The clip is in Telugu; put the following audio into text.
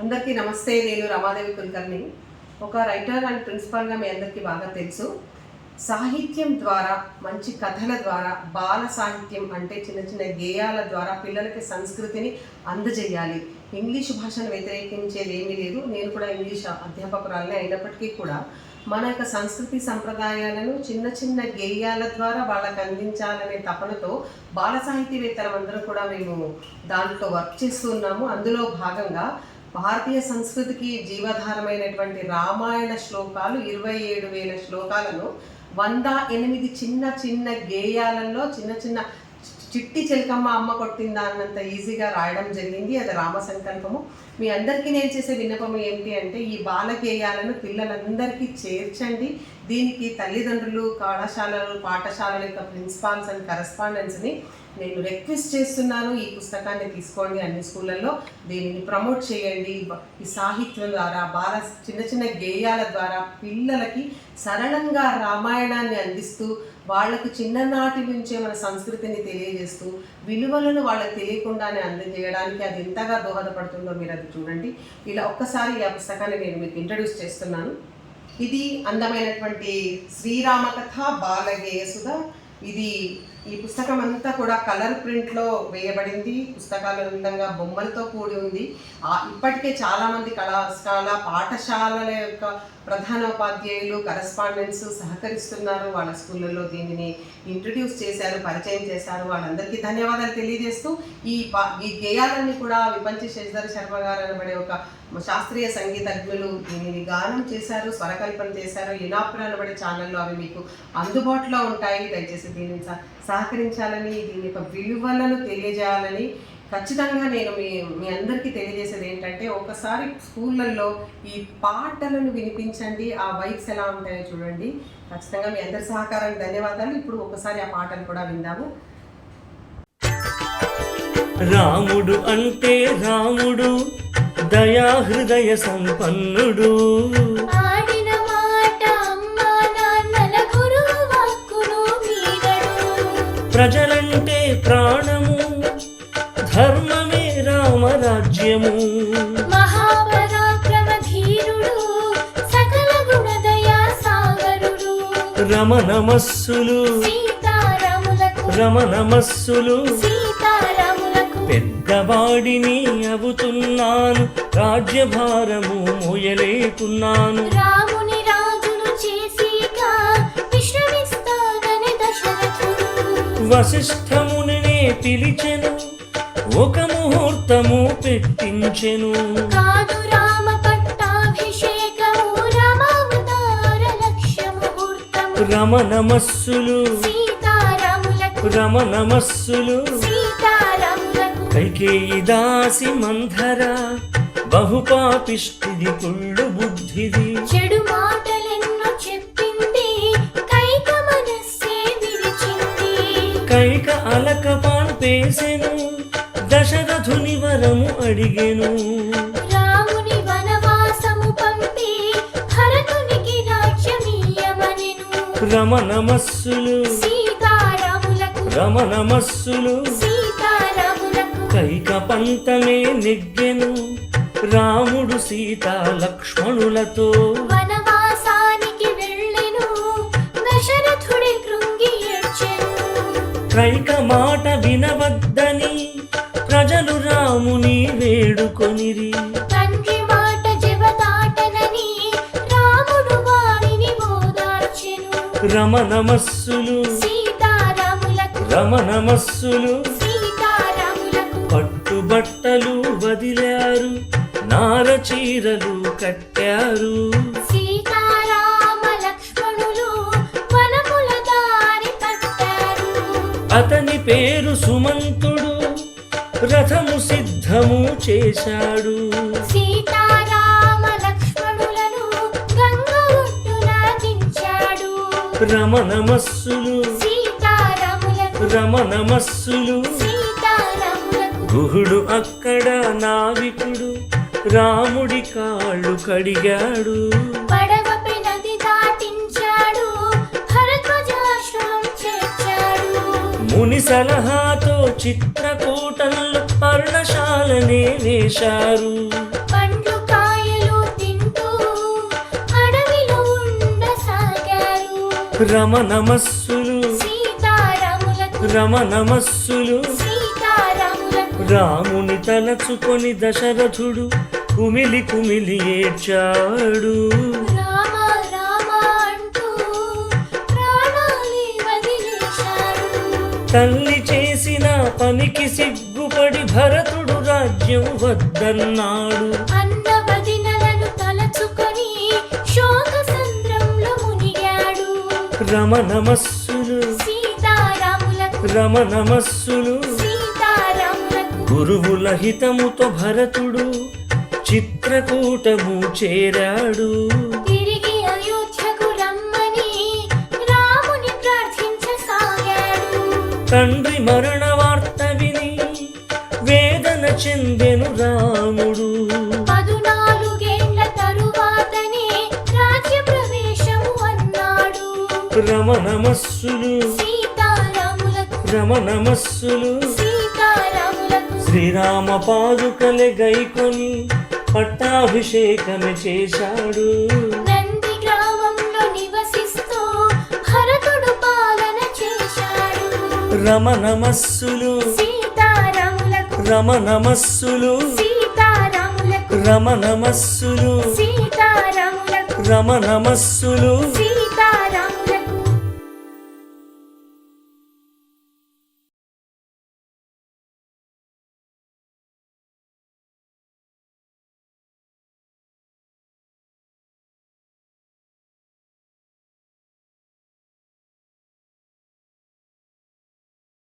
అందరికీ నమస్తే నేను రమాదేవి కుల్కర్ణి. ఒక రైటర్ అండ్ ప్రిన్సిపల్గా మీ అందరికీ బాగా తెలుసు. సాహిత్యం ద్వారా మంచి కథల ద్వారా బాల సాహిత్యం అంటే చిన్న చిన్న గేయాల ద్వారా పిల్లలకి సంస్కృతిని అందజేయాలి. ఇంగ్లీష్ భాషను వ్యతిరేకించేది ఏమీ లేదు. నేను కూడా ఇంగ్లీష్ అధ్యాపకురాలనే అయినప్పటికీ కూడా మన యొక్క సంస్కృతి సంప్రదాయాలను చిన్న చిన్న గేయాల ద్వారా వాళ్ళకి అందించాలనే తపనతో బాల సాహితీవేత్తలందరూ కూడా మేము దాంట్లో వర్క్ చేస్తున్నాము అందులో భాగంగా భారతీయ సంస్కృతికి జీవధారమైనటువంటి రామాయణ శ్లోకాలు ఇరవై ఏడు వేల శ్లోకాలను వంద ఎనిమిది చిన్న చిన్న గేయాలలో చిన్న చిన్న చిట్టి చిలకమ్మ అమ్మ కొట్టిందా అన్నంత ఈజీగా రాయడం జరిగింది. అది రామ సంకల్పము మీ అందరికీ నేను చేసే విన్నపం ఏంటి అంటే ఈ బాలగేయాలను పిల్లలందరికీ చేర్చండి. దీనికి తల్లిదండ్రులు కళాశాలలు పాఠశాలల యొక్క ప్రిన్సిపాల్స్ అండ్ కరస్పాండెంట్స్ని నేను రిక్వెస్ట్ చేస్తున్నాను. ఈ పుస్తకాన్ని తీసుకోండి అన్ని స్కూళ్ళల్లో. దీనిని ప్రమోట్ చేయండి. ఈ సాహిత్యం ద్వారా బాల చిన్న చిన్న గేయాల ద్వారా పిల్లలకి సరళంగా రామాయణాన్ని అందిస్తూ వాళ్ళకు చిన్ననాటి నుంచే మన సంస్కృతిని తెలియజేస్తూ విలువలను వాళ్ళకి తెలియకుండానే అందజేయడానికి అది ఎంతగా దోహదపడుతుందో మీరు అది చూడండి. ఇలా ఒక్కసారి ఆ పుస్తకాన్ని నేను మీకు ఇంట్రడ్యూస్ చేస్తున్నాను. ఇది అందమైనటువంటి శ్రీరామ కథ బాలగేయసుధ ఇది ఈ పుస్తకం అంతా కూడా కలర్ ప్రింట్లో వేయబడింది. పుస్తకాలు అందంగా బొమ్మలతో కూడి ఉంది. ఇప్పటికే చాలామంది కళాశాల పాఠశాలల యొక్క ప్రధానోపాధ్యాయులు కరస్పాండెంట్స్ సహకరిస్తున్నారు. వాళ్ళ స్కూళ్ళల్లో దీనిని ఇంట్రడ్యూస్ చేశారు పరిచయం చేశారు. వాళ్ళందరికీ ధన్యవాదాలు తెలియజేస్తూ ఈ ఈ గేయాలన్నీ కూడా విపంచి శశిధర్ శర్మ గారు అనబడే ఒక శాస్త్రీయ సంగీతజ్ఞులు దీనిని గానం చేశారు స్వరకల్పన చేశారు. ఇనాపుర అనబడే ఛానల్లో అవి మీకు అందుబాటులో ఉంటాయి. దయచేసి దీనిని సహకరించాలని దీని యొక్క విలువలను తెలియజేయాలని ఖచ్చితంగా నేను మీ మీ అందరికీ తెలియజేసేది ఏంటంటే ఒకసారి స్కూళ్ళల్లో ఈ పాటలను వినిపించండి ఆ వైబ్స్ ఎలా ఉంటాయో చూడండి. ఖచ్చితంగా మీ అందరి సహకారానికి ధన్యవాదాలు. ఇప్పుడు ఒకసారి ఆ పాటలు కూడా విందాము. రాముడు అంటే రాముడు దయా హృదయ సంపన్నుడు. ప్రజలంటే ప్రాణము ధర్మమే రామరాజ్యము. రమణమస్సులు రమణమస్సులు పెద్దవాడిని అవుతున్నాను రాజ్యభారము మోయలేకున్నాను. రాముని వశిష్ఠముని పిలిచెను ఒక ముహూర్తము పెట్టించెను. కాదు రామ పట్టాభిషేకము సీతారాములకు. రమణమస్సులు. సీతారాములకు. కైకేయి దాసి మంధర బహుపాపిష్టిది కుళ్ళు బుద్ధిది. చెడు మాటలెన్నో కైక అలక పాన్పేసెను దశరథుని వరము అడిగెను. రాముని వనవాసము పంపి భరతునికి రాజ్యమీయమనెను. రమణమస్సులు సీతారాములకు రమణమస్సులు సీతారాములకు. కైక పంతమే నెగ్గెను. రాముడు సీత లక్ష్మణులతో వనవాసానికి కైక మాట వినవద్దని ప్రజలు రాముని వేడుకొనిరి. తండ్రి మాట రాముడు వారిని ఓదార్చెను రమణమస్సులు సీతారాములకు. రమణమస్సులు సీతారాములకు. పట్టుబట్టలు వదిలారు నారచీరలు కట్టారు. పేరు సుమంతుడు రథము సిద్ధము చేశాడు. రమణమస్సులు రమణమస్సులు గుహుడు అక్కడ నావికుడు రాముడి కాళ్ళు కడిగాడు. ముని సలహాతో చిత్రకూటంలో పర్ణశాలనే వేశారు. పండ్లు కాయలు తింటూ రమణమస్సులు రమణమస్సులు రాముని తలచుకొని దశరథుడు కుమిలి కుమిలి ఏడ్చాడు. తల్లి చేసిన పనికి సిగ్గుపడి భరతుడు రాజ్యం వద్దన్నాడు. రమణమస్సులు. సీతారాములకు రమణమస్సులు. సీతారాములకు గురువుల హితముతో భరతుడు చిత్రకూటము చేరాడు. తండ్రి మరణ వార్త విని వేదన చెందెను రాముడు. రమణమస్సులు. సీతారాములకు రమణమస్సులు. సీతారాములకు శ్రీరామ పాదుకలే గైకొని పట్టాభిషేకమే చేశాడు. చేశాడు రమణమస్సులు. సీతారాములకు రమణమస్సులు. సీతారాములకు రమణమస్సులు. సీతారాములకు రమణమస్సులు. సీతారాములకు